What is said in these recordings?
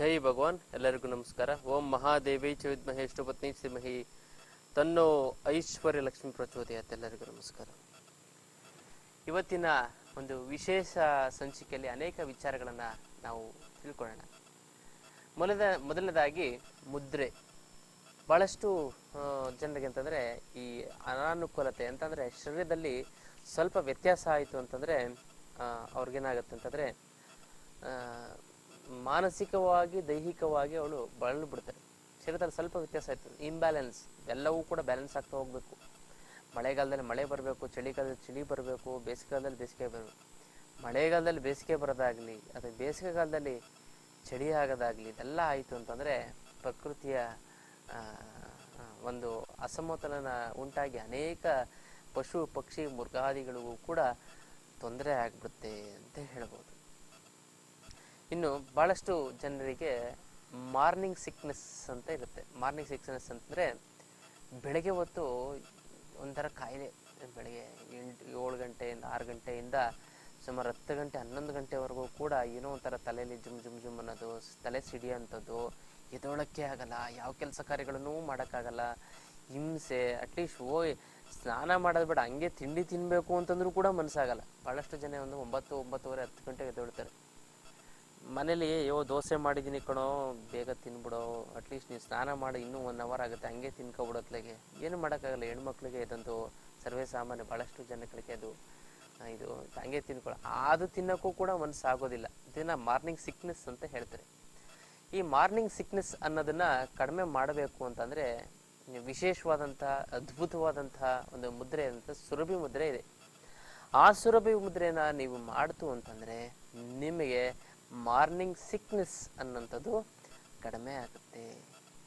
ಜೈ ಭಗವಾನ್. ಎಲ್ಲರಿಗೂ ನಮಸ್ಕಾರ. ಓಂ ಮಹಾದೇವಿ ಚ ಮಹೇಶ್ವರ ಪತ್ನಿ ಶ್ರೀಮಹಿ ತನ್ನೋ ಐಶ್ವರ್ಯ ಲಕ್ಷ್ಮಿ ಪ್ರಚೋದಯತೆ ಎಲ್ಲರಿಗೂ ನಮಸ್ಕಾರ. ಇವತ್ತಿನ ಒಂದು ವಿಶೇಷ ಸಂಚಿಕೆಯಲ್ಲಿ ಅನೇಕ ವಿಚಾರಗಳನ್ನು ನಾವು ತಿಳ್ಕೊಳ್ಳೋಣ. ಮೊದಲ ಮೊದಲನೇದಾಗಿ ಮುದ್ರೆ. ಭಾಳಷ್ಟು ಜನರಿಗೆ ಅಂತಂದರೆ ಈ ಅನಾನುಕೂಲತೆ ಅಂತಂದರೆ ಶರೀರದಲ್ಲಿ ಸ್ವಲ್ಪ ವ್ಯತ್ಯಾಸ ಆಯಿತು ಅಂತಂದರೆ ಅವ್ರಿಗೇನಾಗುತ್ತೆ ಅಂತಂದರೆ ಮಾನಸಿಕವಾಗಿ, ದೈಹಿಕವಾಗಿ ಅವಳು ಬಳಲು ಬಿಡ್ತಾರೆ ಶರೀರದಲ್ಲಿ ಸ್ವಲ್ಪ ವ್ಯತ್ಯಾಸ ಆಯ್ತದೆ ಇಂಬ್ಯಾಲೆನ್ಸ್ ಎಲ್ಲವೂ ಕೂಡ ಬ್ಯಾಲೆನ್ಸ್ ಆಗ್ತಾ ಹೋಗಬೇಕು. ಮಳೆಗಾಲದಲ್ಲಿ ಮಳೆ ಬರಬೇಕು, ಚಳಿಗಾಲದಲ್ಲಿ ಚಳಿ ಬರಬೇಕು, ಬೇಸಿಗೆಗಾಲದಲ್ಲಿ ಬೇಸಿಗೆ ಬರಬೇಕು. ಮಳೆಗಾಲದಲ್ಲಿ ಬೇಸಿಗೆ ಬರೋದಾಗಲಿ, ಅಥವಾ ಬೇಸಿಗೆಗಾಲದಲ್ಲಿ ಚಳಿ ಆಗೋದಾಗಲಿ, ಇದೆಲ್ಲ ಆಯಿತು ಅಂತಂದರೆ ಪ್ರಕೃತಿಯ ಒಂದು ಅಸಮತೋಲನ ಉಂಟಾಗಿ ಅನೇಕ ಪಶು ಪಕ್ಷಿ ಮೃಗಾದಿಗಳಿಗೂ ಕೂಡ ತೊಂದರೆ ಆಗ್ಬಿಡುತ್ತೆ ಅಂತ ಹೇಳ್ಬೋದು. ಇನ್ನು ಭಾಳಷ್ಟು ಜನರಿಗೆ ಮಾರ್ನಿಂಗ್ ಸಿಕ್ನೆಸ್ ಅಂತ ಇರುತ್ತೆ. ಮಾರ್ನಿಂಗ್ ಸಿಕ್ನೆಸ್ ಅಂತಂದರೆ ಬೆಳಗ್ಗೆ ಹೊತ್ತು ಒಂಥರ ಕಾಯಿಲೆ. ಬೆಳಗ್ಗೆ ಎಂಟು, ಏಳು ಗಂಟೆಯಿಂದ ಆರು ಗಂಟೆಯಿಂದ ಸುಮಾರು ಹತ್ತು ಗಂಟೆ, ಹನ್ನೊಂದು ಗಂಟೆವರೆಗೂ ಕೂಡ ಏನೋ ಒಂಥರ ತಲೆಯಲ್ಲಿ ಜುಮ್ ಜುಮ್ ಜುಮ್ ಅನ್ನೋದು, ತಲೆ ಸಿಡಿಯೋಂಥದ್ದು ಎದೊಳಕ್ಕೆ ಆಗಲ್ಲ, ಯಾವ ಕೆಲಸ ಕಾರ್ಯಗಳನ್ನೂ ಮಾಡೋಕ್ಕಾಗಲ್ಲ, ಹಿಂಸೆ ಅಟ್ಲೀಸ್ಟ್ ಓಯ್ ಸ್ನಾನ ಮಾಡೋದು ಬೇಡ, ಹಂಗೆ ತಿಂಡಿ ತಿನ್ನಬೇಕು ಅಂತಂದ್ರೂ ಕೂಡ ಮನಸ್ಸಾಗಲ್ಲ. ಭಾಳಷ್ಟು ಜನ ಒಂದು ಒಂಬತ್ತು, ಒಂಬತ್ತುವರೆ, ಹತ್ತು ಗಂಟೆಗೆ ಎದ್ದೇಳ್ತಾರೆ. ಮನೇಲಿ, ಅಯ್ಯೋ, ದೋಸೆ ಮಾಡಿದ್ದೀನಿ ಕಣೋ, ಬೇಗ ತಿನ್ಬಿಡೋ ಅಟ್ಲೀಸ್ಟ್ ನೀವು ಸ್ನಾನ ಮಾಡಿ, ಇನ್ನೂ ಒನ್ ಅವರ್ ಆಗುತ್ತೆ, ಹಂಗೆ ತಿನ್ಕೊಬಿಡೋತ್ಲಾಗೆ ಏನು ಮಾಡೋಕ್ಕಾಗಲ್ಲ, ಹೆಣ್ಮಕ್ಳಿಗೆ ಇದಂತೂ ಸರ್ವೇ ಸಾಮಾನ್ಯ ಭಾಳಷ್ಟು ಜನಗಳಿಗೆ ಅದು ಇದು, ಹಂಗೆ ತಿನ್ಕೊಳ್ಳೋ ಅದು ತಿನ್ನೋಕ್ಕೂ ಕೂಡ ಮನಸ್ಸು ಆಗೋದಿಲ್ಲ. ಇದನ್ನ ಮಾರ್ನಿಂಗ್ ಸಿಕ್ನೆಸ್ ಅಂತ ಹೇಳ್ತಾರೆ. ಈ ಮಾರ್ನಿಂಗ್ ಸಿಕ್ನೆಸ್ ಅನ್ನೋದನ್ನ ಕಡಿಮೆ ಮಾಡಬೇಕು ಅಂತಂದ್ರೆ ವಿಶೇಷವಾದಂಥ ಅದ್ಭುತವಾದಂತಹ ಒಂದು ಮುದ್ರೆ ಅಂತ, ಸುರಭಿ ಮುದ್ರೆ ಇದೆ. ಆ ಸುರಭಿ ಮುದ್ರೆನ ನೀವು ಮಾಡ್ತು ಅಂತಂದ್ರೆ, ನಿಮಗೆ ಮಾರ್ನಿಂಗ್ ಸಿಕ್ನೆಸ್ ಅನ್ನೋಂಥದ್ದು ಕಡಿಮೆ ಆಗುತ್ತೆ.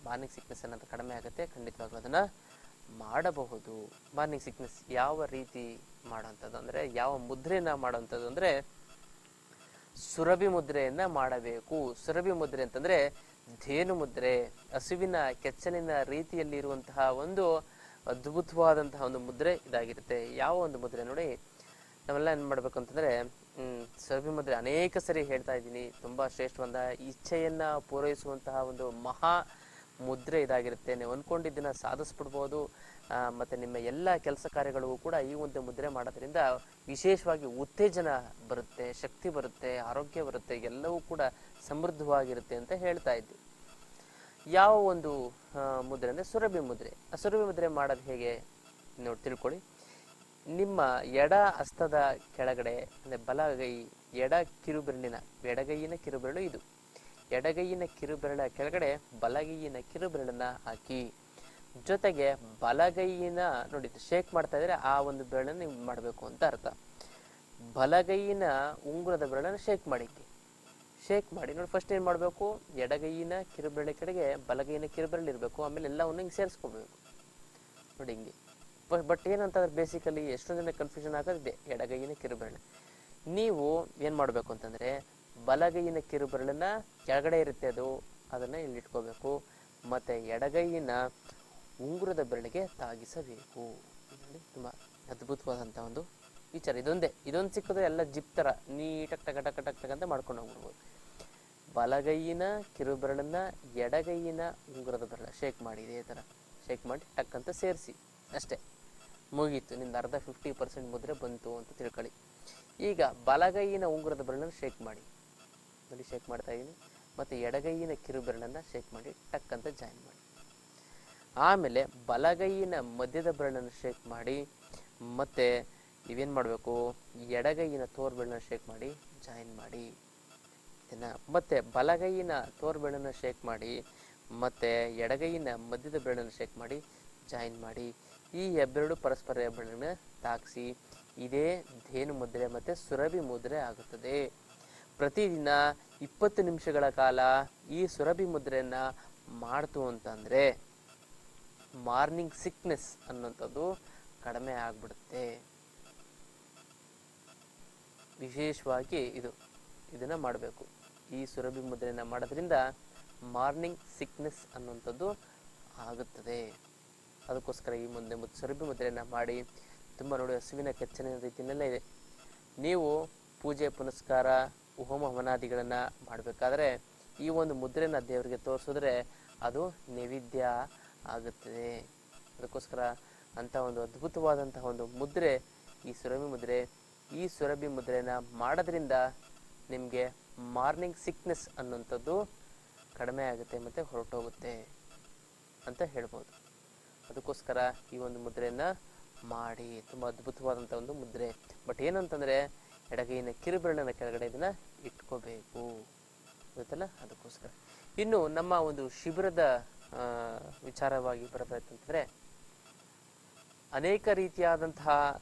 ಮಾರ್ನಿಂಗ್ ಸಿಕ್ನೆಸ್ ಅನ್ನೋದು ಕಡಿಮೆ ಆಗುತ್ತೆ. ಖಂಡಿತವಾಗ್ಲೂ ಅದನ್ನು ಮಾಡಬಹುದು. ಮಾರ್ನಿಂಗ್ ಸಿಕ್ನೆಸ್ ಯಾವ ರೀತಿ ಮಾಡೋಂಥದ್ದು ಅಂದರೆ, ಯಾವ ಮುದ್ರೆಯನ್ನು ಮಾಡೋಂಥದ್ದು ಅಂದರೆ, ಸುರಭಿ ಮುದ್ರೆಯನ್ನು ಮಾಡಬೇಕು. ಸುರಭಿ ಮುದ್ರೆ ಅಂತಂದರೆ, ಧೇನು ಮುದ್ರೆ, ಹಸುವಿನ ಕೆಚ್ಚಲಿನ ರೀತಿಯಲ್ಲಿ ಇರುವಂತಹ ಒಂದು ಅದ್ಭುತವಾದಂತಹ ಒಂದು ಮುದ್ರೆ ಇದಾಗಿರುತ್ತೆ. ಯಾವ ಒಂದು ಮುದ್ರೆ ನೋಡಿ, ನಾವೆಲ್ಲ ಏನು ಮಾಡಬೇಕು ಅಂತಂದ್ರೆ ಸುರಭಿ ಮುದ್ರೆ ಅನೇಕ ಸರಿ ಹೇಳ್ತಾ ಇದ್ದೀನಿ. ತುಂಬಾ ಶ್ರೇಷ್ಠವಾದ ಇಚ್ಛೆಯನ್ನ ಪೂರೈಸುವಂತಹ ಒಂದು ಮಹಾ ಮುದ್ರೆ ಇದಾಗಿರುತ್ತೆ. ನೀವು ಅನ್ಕೊಂಡಿದ್ದನ್ನ ಸಾಧಿಸ್ಬಿಡ್ಬೋದು. ಮತ್ತೆ ನಿಮ್ಮ ಎಲ್ಲ ಕೆಲಸ ಕಾರ್ಯಗಳಿಗೂ ಕೂಡ ಈ ಒಂದು ಮುದ್ರೆ ಮಾಡೋದ್ರಿಂದ ವಿಶೇಷವಾಗಿ ಉತ್ತೇಜನ ಬರುತ್ತೆ, ಶಕ್ತಿ ಬರುತ್ತೆ, ಆರೋಗ್ಯ ಬರುತ್ತೆ, ಎಲ್ಲವೂ ಕೂಡ ಸಮೃದ್ಧವಾಗಿರುತ್ತೆ ಅಂತ ಹೇಳ್ತಾ ಇದ್ದೆ. ಯಾವ ಒಂದು ಮುದ್ರೆ ಅಂದ್ರೆ ಸುರಭಿ ಮುದ್ರೆ. ಆ ಸುರಭಿ ಮುದ್ರೆ ಮಾಡೋದು ಹೇಗೆ? ನೋಡಿ ತಿಳ್ಕೊಳ್ಳಿ. ನಿಮ್ಮ ಎಡ ಹಸ್ತದ ಕೆಳಗಡೆ, ಅಂದ್ರೆ ಬಲಗೈ, ಎಡ ಕಿರುಬೆರಳಿನ, ಎಡಗೈಯಿನ ಕಿರುಬೆರಳು ಇದು. ಎಡಗೈಯಿನ ಕಿರುಬೆರಳ ಕೆಳಗಡೆ ಬಲಗೈಯಿನ ಕಿರುಬೆರಳನ್ನ ಹಾಕಿ. ಜೊತೆಗೆ ಬಲಗೈಯಿನ, ನೋಡಿ ಶೇಕ್ ಮಾಡ್ತಾ ಇದ್ರೆ ಆ ಒಂದು ಬೆರಳನ್ನ ನೀವು ಮಾಡಬೇಕು ಅಂತ ಅರ್ಥ. ಬಲಗೈಯಿನ ಉಂಗುರದ ಬೆರಳನ್ನ ಶೇಕ್ ಮಾಡಿ ಶೇಕ್ ಮಾಡಿ, ನೋಡಿ ಫಸ್ಟ್ ಏನು ಮಾಡಬೇಕು? ಎಡಗೈಯಿನ ಕಿರುಬೆರಳ ಕಡೆಗೆ ಬಲಗೈಯಿನ ಕಿರುಬೆರಳು ಇರಬೇಕು. ಆಮೇಲೆ ಎಲ್ಲವನ್ನು ಹಿಂಗೆ ಸೇರಿಸ್ಕೊಬೇಕು. ನೋಡಿ, ಹಿಂಗೆ. ಬಟ್ ಏನಂತಂದ್ರೆ ಬೇಸಿಕಲಿ ಎಷ್ಟೊಂದು ಜನ ಕನ್ಫ್ಯೂಷನ್ ಆಗೋದಿದೆ. ಎಡಗೈಯಿನ ಕಿರುಬೆರಳು. ನೀವು ಏನು ಮಾಡಬೇಕು ಅಂತಂದ್ರೆ ಬಲಗೈಯಿನ ಕಿರುಬೆರಳನ್ನ ಕೆಳಗಡೆ ಇರುತ್ತೆ ಅದು, ಅದನ್ನ ಇಲ್ಲಿ ಇಟ್ಕೋಬೇಕು. ಮತ್ತೆ ಎಡಗೈಯಿನ ಉಂಗುರದ ಬೆರಳಿಗೆ ತಾಗಿಸಬೇಕು. ತುಂಬಾ ಅದ್ಭುತವಾದಂಥ ಒಂದು ವಿಚಾರ. ಇದೊಂದೇ. ಇದೊಂದು ಸಿಕ್ಕಿದ್ರೆ ಎಲ್ಲ ಜಿಪ್ ಥರ ನೀಟಾಗಿ ಟಕ ಟಕ ಟಕ್ ಟಕ್ ಅಂತ ಮಾಡ್ಕೊಂಡು ಹೋಗ್ಬಿಡ್ಬೋದು. ಬಲಗೈಯಿನ ಕಿರುಬೆರಳನ್ನ ಎಡಗೈಯಿನ ಉಂಗುರದ ಬೆರಳ ಶೇಕ್ ಮಾಡಿ, ಇದೇ ಥರ ಶೇಕ್ ಮಾಡಿ, ಟಕ್ ಅಂತ ಸೇರಿಸಿ. ಅಷ್ಟೇ. ಮುಗೀತು. ನಿಮ್ದು ಅರ್ಧ ಫಿಫ್ಟಿ ಪರ್ಸೆಂಟ್ ಮುದ್ರೆ ಬಂತು ಅಂತ ತಿಳ್ಕೊಳ್ಳಿ. ಈಗ ಬಲಗೈಯಿನ ಉಂಗುರದ ಬೆರಳನ್ನ ಶೇಕ್ ಮಾಡಿ. ನೋಡಿ ಶೇಕ್ ಮಾಡ್ತಾ ಇದ್ದೀನಿ ಮತ್ತು ಎಡಗೈಯಿನ ಕಿರುಬೆರಳನ್ನ ಶೇಕ್ ಮಾಡಿ, ಟಕ್ ಅಂತ ಜಾಯಿನ್ ಮಾಡಿ. ಆಮೇಲೆ ಬಲಗೈಯಿನ ಮಧ್ಯದ ಬೆರಳನ್ನು ಶೇಕ್ ಮಾಡಿ, ಮತ್ತೆ ನೀವೇನು ಮಾಡಬೇಕು? ಎಡಗೈಯಿನ ತೋರ್ ಬೆರಳನ್ನು ಶೇಕ್ ಮಾಡಿ ಜಾಯಿನ್ ಮಾಡಿ. ಮತ್ತೆ ಬಲಗೈಯಿನ ತೋರ್ಬೆರಳನ್ನ ಶೇಕ್ ಮಾಡಿ, ಮತ್ತೆ ಎಡಗೈಯಿನ ಮಧ್ಯದ ಬೆರಳನ್ನು ಶೇಕ್ ಮಾಡಿ ಜಾಯಿನ್ ಮಾಡಿ. ಈ ಹೆಬ್ಬೆರಡು ಪರಸ್ಪರ ಹೆಬ್ಬೆರಳನ್ನ ತಾಗಿಸಿ ಇದೇ ಧೇನು ಮುದ್ರೆ ಮತ್ತೆ ಸುರಭಿ ಮುದ್ರೆ ಆಗುತ್ತದೆ. ಪ್ರತಿದಿನ ಇಪ್ಪತ್ತು ನಿಮಿಷಗಳ ಕಾಲ ಈ ಸುರಭಿ ಮುದ್ರೆಯನ್ನ ಮಾಡ್ತು ಅಂತಂದ್ರೆ ಮಾರ್ನಿಂಗ್ ಸಿಕ್ನೆಸ್ ಅನ್ನೋಂಥದ್ದು ಕಡಿಮೆ ಆಗ್ಬಿಡುತ್ತೆ. ವಿಶೇಷವಾಗಿ ಇದು, ಇದನ್ನ ಮಾಡಬೇಕು. ಈ ಸುರಭಿ ಮುದ್ರೆಯನ್ನ ಮಾಡೋದ್ರಿಂದ ಮಾರ್ನಿಂಗ್ ಸಿಕ್ನೆಸ್ ಅನ್ನುವಂಥದ್ದು ಆಗುತ್ತದೆ. ಅದಕ್ಕೋಸ್ಕರ ಈ ಮುಂದೆ ಸುರಭಿ ಮುದ್ರೆಯನ್ನು ಮಾಡಿ ತುಂಬ ನೋಡಿ ಹಸುವಿನ ಕೆಚ್ಚನ ರೀತಿಯಲ್ಲೇ ಇದೆ. ನೀವು ಪೂಜೆ, ಪುನಸ್ಕಾರ, ಹೋಮ ಹವನಾದಿಗಳನ್ನು ಮಾಡಬೇಕಾದ್ರೆ ಈ ಒಂದು ಮುದ್ರೆನ ದೇವರಿಗೆ ತೋರಿಸಿದ್ರೆ ಅದು ನೈವೇದ್ಯ ಆಗುತ್ತದೆ. ಅದಕ್ಕೋಸ್ಕರ ಅಂಥ ಒಂದು ಅದ್ಭುತವಾದಂತಹ ಒಂದು ಮುದ್ರೆ, ಈ ಸುರಭಿ ಮುದ್ರೆ, ಈ ಸುರಭಿ ಮುದ್ರೆನ ಮಾಡೋದ್ರಿಂದ ನಿಮಗೆ ಮಾರ್ನಿಂಗ್ ಸಿಕ್ನೆಸ್ ಅನ್ನುವಂಥದ್ದು ಕಡಿಮೆ ಆಗುತ್ತೆ ಮತ್ತು ಹೊರಟೋಗುತ್ತೆ ಅಂತ ಹೇಳ್ಬೋದು. ಅದಕ್ಕೋಸ್ಕರ ಈ ಒಂದು ಮುದ್ರೆಯನ್ನು ಮಾಡಿ. ತುಂಬಾ ಅದ್ಭುತವಾದಂಥ ಒಂದು ಮುದ್ರೆ. ಬಟ್ ಏನಂತಂದ್ರೆ, ಎಡಗೈನ ಕಿರುಬೆರಳಿನ ಕೆಳಗಡೆ ಇದನ್ನ ಇಟ್ಕೋಬೇಕು. ಗೊತ್ತಲ್ಲ? ಅದಕ್ಕೋಸ್ಕರ. ಇನ್ನು ನಮ್ಮ ಒಂದು ಶಿಬಿರದ ವಿಚಾರವಾಗಿ ಬರಬೇಕಂತಂದ್ರೆ ಅನೇಕ ರೀತಿಯಾದಂತಹ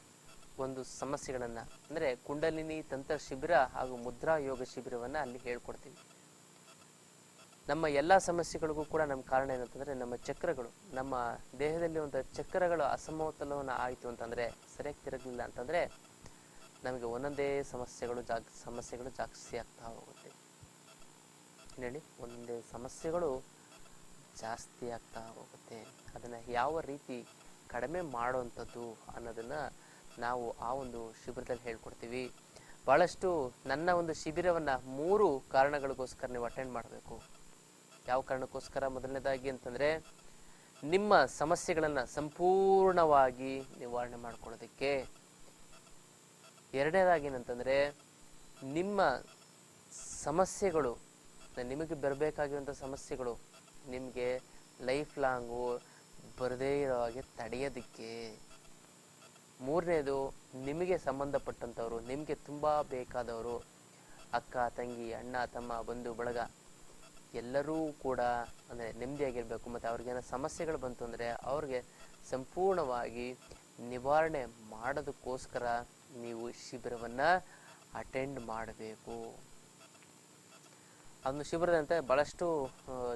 ಒಂದು ಸಮಸ್ಯೆಗಳನ್ನು, ಅಂದರೆ ಕುಂಡಲಿನಿ, ತಂತ್ರ ಶಿಬಿರ ಹಾಗೂ ಮುದ್ರಾ ಯೋಗ ಶಿಬಿರವನ್ನು ಅಲ್ಲಿ ಹೇಳ್ಕೊಡ್ತೀವಿ. ನಮ್ಮ ಎಲ್ಲ ಸಮಸ್ಯೆಗಳಿಗೂ ಕೂಡ ನಮ್ಮ ಕಾರಣ ಏನಂತಂದರೆ ನಮ್ಮ ಚಕ್ರಗಳು, ನಮ್ಮ ದೇಹದಲ್ಲಿ ಒಂದು ಚಕ್ರಗಳು ಅಸಮತೋಲನ ಆಯಿತು ಅಂತಂದರೆ, ಸರಿಯಾಗಿ ತಿರುಗಲಿಲ್ಲ ಅಂತಂದರೆ ನಮಗೆ ಒಂದೊಂದೇ ಸಮಸ್ಯೆಗಳು ಜಾಗ್, ಸಮಸ್ಯೆಗಳು ಜಾಸ್ತಿ ಆಗ್ತಾ ಹೋಗುತ್ತೆ. ಹೇಳಿ, ಒಂದೊಂದೇ ಸಮಸ್ಯೆಗಳು ಜಾಸ್ತಿ ಆಗ್ತಾ ಹೋಗುತ್ತೆ. ಅದನ್ನು ಯಾವ ರೀತಿ ಕಡಿಮೆ ಮಾಡುವಂಥದ್ದು ಅನ್ನೋದನ್ನು ನಾವು ಆ ಒಂದು ಶಿಬಿರದಲ್ಲಿ ಹೇಳ್ಕೊಡ್ತೀವಿ. ಭಾಳಷ್ಟು ನನ್ನ ಒಂದು ಶಿಬಿರವನ್ನು ಮೂರು ಕಾರಣಗಳಿಗೋಸ್ಕರ ನೀವು ಅಟೆಂಡ್ ಮಾಡಬೇಕು. ಯಾವ ಕಾರಣಕ್ಕೋಸ್ಕರ ಮೊದಲನೇದಾಗಿ ಅಂತಂದರೆ ನಿಮ್ಮ ಸಮಸ್ಯೆಗಳನ್ನು ಸಂಪೂರ್ಣವಾಗಿ ನಿವಾರಣೆ ಮಾಡ್ಕೊಳ್ಳೋದಕ್ಕೆ. ಎರಡನೇದಾಗಿ ಏನಂತಂದರೆ ನಿಮ್ಮ ಸಮಸ್ಯೆಗಳು, ನಿಮಗೆ ಬರಬೇಕಾಗಿರುವಂಥ ಸಮಸ್ಯೆಗಳು ನಿಮಗೆ ಲೈಫ್ ಲಾಂಗು ಬರದೇ ಇರೋ ಹಾಗೆ ತಡೆಯೋದಕ್ಕೆ. ಮೂರನೇದು, ನಿಮಗೆ ಸಂಬಂಧಪಟ್ಟಂಥವ್ರು, ನಿಮಗೆ ತುಂಬ ಬೇಕಾದವರು, ಅಕ್ಕ, ತಂಗಿ, ಅಣ್ಣ, ತಮ್ಮ, ಬಂಧು, ಬಳಗ ಎಲ್ಲರೂ ಕೂಡ ಅಂದರೆ ನೆಮ್ಮದಿಯಾಗಿರಬೇಕು ಮತ್ತು ಅವ್ರಿಗೇನೋ ಸಮಸ್ಯೆಗಳು ಬಂತು ಅಂದರೆ ಅವ್ರಿಗೆ ಸಂಪೂರ್ಣವಾಗಿ ನಿವಾರಣೆ ಮಾಡೋದಕ್ಕೋಸ್ಕರ ನೀವು ಶಿಬಿರವನ್ನು ಅಟೆಂಡ್ ಮಾಡಬೇಕು. ಅದನ್ನು ಶಿಬಿರದಂತೆ ಭಾಳಷ್ಟು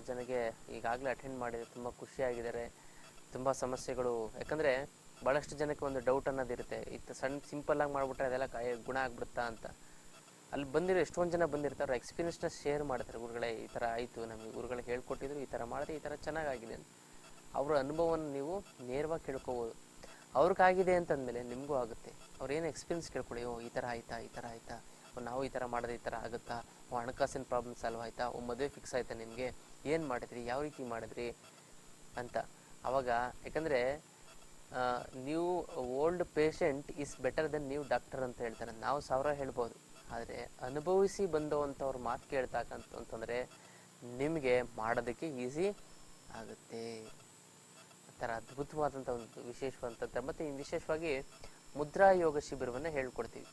ಜನಗೆ ಈಗಾಗಲೇ ಅಟೆಂಡ್ ಮಾಡಿದರೆ ತುಂಬ ಖುಷಿಯಾಗಿದ್ದಾರೆ, ತುಂಬ ಸಮಸ್ಯೆಗಳು. ಯಾಕಂದರೆ ಭಾಳಷ್ಟು ಜನಕ್ಕೆ ಒಂದು ಡೌಟ್ ಅನ್ನೋದಿರುತ್ತೆ. ಇತ್ತು ಸಣ್ಣ ಸಿಂಪಲ್ಲಾಗಿ ಮಾಡಿಬಿಟ್ರೆ ಅದೆಲ್ಲ ಕಾಯ, ಗುಣ ಆಗ್ಬಿಡುತ್ತಾ ಅಂತ. ಅಲ್ಲಿ ಬಂದಿರೋ ಎಷ್ಟೊಂದು ಜನ ಬಂದಿರ್ತಾರೆ ಎಕ್ಸ್ಪೀರಿಯನ್ಸ್ನ ಶೇರ್ ಮಾಡ್ತಾರೆ. ಗುರುಗಳೇ, ಈ ಥರ ಆಯಿತು, ನಮಗೆ ಗುರುಗಳು ಹೇಳ್ಕೊಟ್ಟಿದ್ರು, ಈ ಥರ ಮಾಡಿದ್ರೆ ಈ ಥರ ಚೆನ್ನಾಗಾಗಿದೆ ಅಂತ. ಅವರ ಅನುಭವವನ್ನು ನೀವು ನೇರವಾಗಿ ಕೇಳ್ಕೊಬೋದು. ಅವ್ರಿಗಾಗಿದೆ ಅಂತಂದಮೇಲೆ ನಿಮಗೂ ಆಗುತ್ತೆ. ಅವ್ರು ಏನು ಎಕ್ಸ್ಪೀರಿಯನ್ಸ್ ಕೇಳ್ಕೊಳ್ಳಿ ಓ, ಈ ಥರ ಆಯ್ತಾ, ಈ ಥರ ಆಯ್ತಾ ನಾವು ಈ ಥರ ಮಾಡಿದ್ರೆ ಈ ಥರ ಆಗುತ್ತಾ, ಓ, ಹಣಕಾಸಿನ ಪ್ರಾಬ್ಲಮ್ ಸಾಲ್ವ್ ಆಯ್ತಾ, ಓ, ಮದುವೆ ಫಿಕ್ಸ್ ಆಯ್ತಾ ನಿಮಗೆ, ಏನು ಮಾಡಿದ್ರಿ, ಯಾವ ರೀತಿ ಮಾಡಿದ್ರಿ ಅಂತ. ಅವಾಗ ಯಾಕಂದರೆ ನೀವು old patient is better then ನೀವು ಡಾಕ್ಟರ್ ಅಂತ ಹೇಳ್ತಾರೆ. ನಾವು ಸಾವಿರ ಹೇಳ್ಬೋದು. ಆದರೆ ಅನುಭವಿಸಿ ಬಂದವಂಥವ್ರ ಮಾತು ಕೇಳ್ತಕ್ಕಂತ ಅಂತಂದರೆ ನಿಮಗೆ ಮಾಡೋದಕ್ಕೆ ಈಸಿ ಆಗುತ್ತೆ. ಆ ಥರ ಅದ್ಭುತವಾದಂಥ ಒಂದು ವಿಶೇಷವಾದಂಥದ್ದು ಮತ್ತು ವಿಶೇಷವಾಗಿ ಮುದ್ರಾ ಯೋಗ ಶಿಬಿರವನ್ನು ಹೇಳ್ಕೊಡ್ತೀವಿ.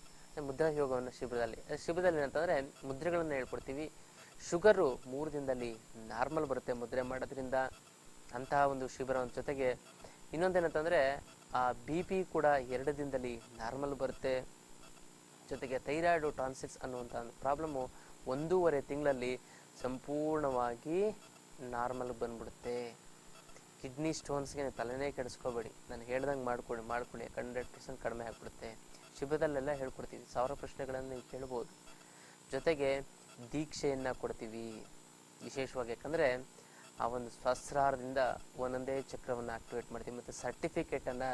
ಮುದ್ರಾ ಯೋಗವನ್ನು ಶಿಬಿರದಲ್ಲಿ ಶಿಬಿರದಲ್ಲಿ ಏನಂತಂದರೆ ಮುದ್ರೆಗಳನ್ನು ಹೇಳ್ಕೊಡ್ತೀವಿ. ಶುಗರು ಮೂರು ದಿನದಲ್ಲಿ ನಾರ್ಮಲ್ ಬರುತ್ತೆ ಮುದ್ರೆ ಮಾಡೋದ್ರಿಂದ. ಅಂತಹ ಒಂದು ಶಿಬಿರ ಜೊತೆಗೆ ಇನ್ನೊಂದೇನಂತಂದರೆ ಆ ಬಿ ಪಿ ಕೂಡ ಎರಡು ದಿನದಲ್ಲಿ ನಾರ್ಮಲ್ ಬರುತ್ತೆ. ಜೊತೆಗೆ ಥೈರಾಯ್ಡು ಟಾನ್ಸಿಲ್ಸ್ ಅನ್ನುವಂಥ ಒಂದು ಪ್ರಾಬ್ಲಮ್ಮು ಒಂದೂವರೆ ತಿಂಗಳಲ್ಲಿ ಸಂಪೂರ್ಣವಾಗಿ ನಾರ್ಮಲ್ ಬಂದ್ಬಿಡುತ್ತೆ. ಕಿಡ್ನಿ ಸ್ಟೋನ್ಸ್ಗೆ ತಲೆನೇ ಕೆಡಿಸ್ಕೋಬೇಡಿ. ನಾನು ಹೇಳ್ದಂಗೆ ಮಾಡ್ಕೊಳ್ಳಿ ಮಾಡ್ಕೊಳ್ಳಿ ಹಂಡ್ರೆಡ್ ಪರ್ಸೆಂಟ್ ಕಡಿಮೆ ಆಗಿಬಿಡುತ್ತೆ. ಶಿಬಿರದಲ್ಲೆಲ್ಲ ಹೇಳ್ಕೊಡ್ತೀವಿ, ಸಾವಿರ ಪ್ರಶ್ನೆಗಳನ್ನು ನೀವು ಕೇಳ್ಬೋದು. ಜೊತೆಗೆ ದೀಕ್ಷೆಯನ್ನು ಕೊಡ್ತೀವಿ. ವಿಶೇಷವಾಗಿ ಯಾಕಂದರೆ ಆ ಒಂದು ಸ್ವಸ್ರಾರದಿಂದ ಒಂದೊಂದೇ ಚಕ್ರವನ್ನು ಆಕ್ಟಿವೇಟ್ ಮಾಡ್ತೀವಿ ಮತ್ತು ಸರ್ಟಿಫಿಕೇಟನ್ನು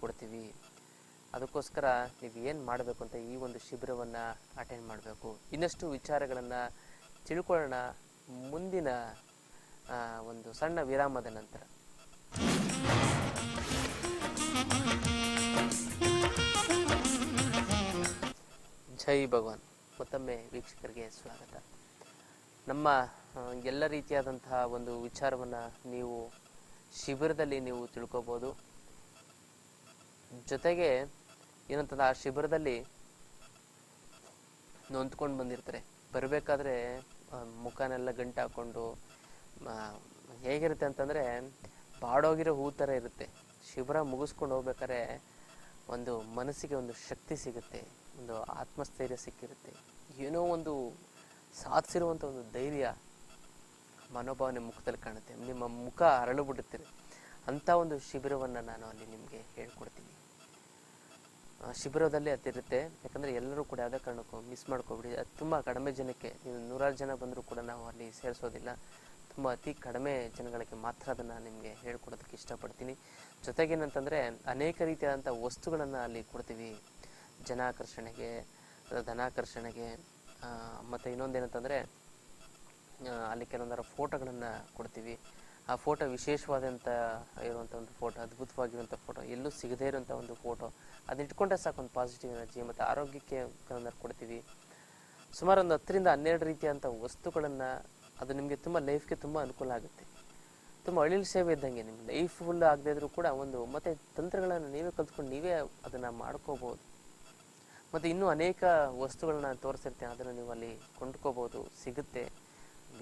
ಕೊಡ್ತೀವಿ. ಅದಕ್ಕೋಸ್ಕರ ನೀವು ಏನು ಮಾಡಬೇಕು ಅಂತ ಈ ಒಂದು ಶಿಬಿರವನ್ನು ಅಟೆಂಡ್ ಮಾಡಬೇಕು. ಇನ್ನಷ್ಟು ವಿಚಾರಗಳನ್ನು ತಿಳ್ಕೊಳ್ಳೋಣ ಮುಂದಿನ ಒಂದು ಸಣ್ಣ ವಿರಾಮದ ನಂತರ. ಜೈ ಭಗವಾನ್. ಮತ್ತೊಮ್ಮೆ ವೀಕ್ಷಕರಿಗೆ ಸ್ವಾಗತ. ನಮ್ಮ ಎಲ್ಲ ರೀತಿಯಾದಂತಹ ಒಂದು ವಿಚಾರವನ್ನು ನೀವು ಶಿಬಿರದಲ್ಲಿ ನೀವು ತಿಳ್ಕೊಬೋದು. ಜೊತೆಗೆ ಏನಂತಂದ್ರೆ ಆ ಶಿಬಿರದಲ್ಲಿ ನೊಂದ್ಕೊಂಡು ಬಂದಿರ್ತಾರೆ. ಬರಬೇಕಾದ್ರೆ ಮುಖನೆಲ್ಲ ಗಂಟು ಹಾಕೊಂಡು ಹೇಗಿರುತ್ತೆ ಅಂತಂದರೆ ಬಾಡೋಗಿರೋ ಹೂ ಥರ ಇರುತ್ತೆ. ಶಿಬಿರ ಮುಗಿಸ್ಕೊಂಡು ಹೋಗ್ಬೇಕಾದ್ರೆ ಒಂದು ಮನಸ್ಸಿಗೆ ಒಂದು ಶಕ್ತಿ ಸಿಗುತ್ತೆ, ಒಂದು ಆತ್ಮಸ್ಥೈರ್ಯ ಸಿಕ್ಕಿರುತ್ತೆ. ಏನೋ ಒಂದು ಸಾಧಿಸಿರುವಂಥ ಒಂದು ಧೈರ್ಯ ಮನೋಭಾವನೆ ಮುಖದಲ್ಲಿ ಕಾಣುತ್ತೆ. ನಿಮ್ಮ ಮುಖ ಅರಳು ಬಿಡುತ್ತೆ ಅಂಥ ಒಂದು ಶಿಬಿರವನ್ನು ನಾನು ಅಲ್ಲಿ ನಿಮಗೆ ಹೇಳ್ಕೊಡ್ತೀನಿ. ಶಿಬಿರದಲ್ಲಿ ಅದಿರುತ್ತೆ ಯಾಕಂದರೆ ಎಲ್ಲರೂ ಕೂಡ ಯಾವುದೇ ಕಾರಣಕ್ಕೂ ಮಿಸ್ ಮಾಡ್ಕೊಬಿಡಿ. ಅದು ತುಂಬ ಕಡಿಮೆ ಜನಕ್ಕೆ, ನೀವು ನೂರಾರು ಜನ ಬಂದರೂ ಕೂಡ ನಾವು ಅಲ್ಲಿ ಸೇರಿಸೋದಿಲ್ಲ. ತುಂಬ ಅತಿ ಕಡಿಮೆ ಜನಗಳಿಗೆ ಮಾತ್ರ ಅದನ್ನು ನಿಮಗೆ ಹೇಳ್ಕೊಡೋದಕ್ಕೆ ಇಷ್ಟಪಡ್ತೀನಿ. ಜೊತೆಗೇನಂತಂದರೆ ಅನೇಕ ರೀತಿಯಾದಂಥ ವಸ್ತುಗಳನ್ನು ಅಲ್ಲಿ ಕೊಡ್ತೀವಿ. ಜನಾಕರ್ಷಣೆಗೆ ಧನಾಕರ್ಷಣೆಗೆ ಮತ್ತು ಇನ್ನೊಂದೇನಂತಂದರೆ ಅಲ್ಲಿ ಕೆಲವೊಂದರ ಫೋಟೋಗಳನ್ನು ಕೊಡ್ತೀವಿ. ಆ ಫೋಟೋ ವಿಶೇಷವಾದಂಥ ಇರುವಂಥ ಒಂದು ಫೋಟೋ ಅದ್ಭುತವಾಗಿರುವಂಥ ಫೋಟೋ, ಎಲ್ಲೂ ಸಿಗದೇ ಇರುವಂಥ ಒಂದು ಫೋಟೋ ಅದನ್ನ ಇಟ್ಕೊಂಡ್ರೆ ಸಾಕು ಒಂದು ಪಾಸಿಟಿವ್ ಎನರ್ಜಿ ಮತ್ತು ಆರೋಗ್ಯಕ್ಕೆ ಕೆಲವೊಂದರ ಕೊಡ್ತೀವಿ. ಸುಮಾರು ಒಂದು ಹತ್ತರಿಂದ ಹನ್ನೆರಡು ರೀತಿಯಾದಂಥ ವಸ್ತುಗಳನ್ನು ಅದು ನಿಮಗೆ ತುಂಬ ಲೈಫ್ಗೆ ತುಂಬ ಅನುಕೂಲ ಆಗುತ್ತೆ. ತುಂಬ ಅಳಿಲು ಸೇವೆ ಇದ್ದಂಗೆ ನಿಮ್ಮ ಲೈಫ್ ಫುಲ್ ಆಗದೇ ಇದ್ರೂ ಕೂಡ ಒಂದು ಮತ್ತು ತಂತ್ರಗಳನ್ನು ನೀವೇ ಕಲ್ತ್ಕೊಂಡು ನೀವೇ ಅದನ್ನು ಮಾಡ್ಕೋಬೋದು. ಮತ್ತು ಇನ್ನೂ ಅನೇಕ ವಸ್ತುಗಳನ್ನ ತೋರಿಸಿರ್ತೀನಿ, ಅದನ್ನು ನೀವು ಅಲ್ಲಿ ಕೊಂಡ್ಕೋಬೋದು, ಸಿಗುತ್ತೆ.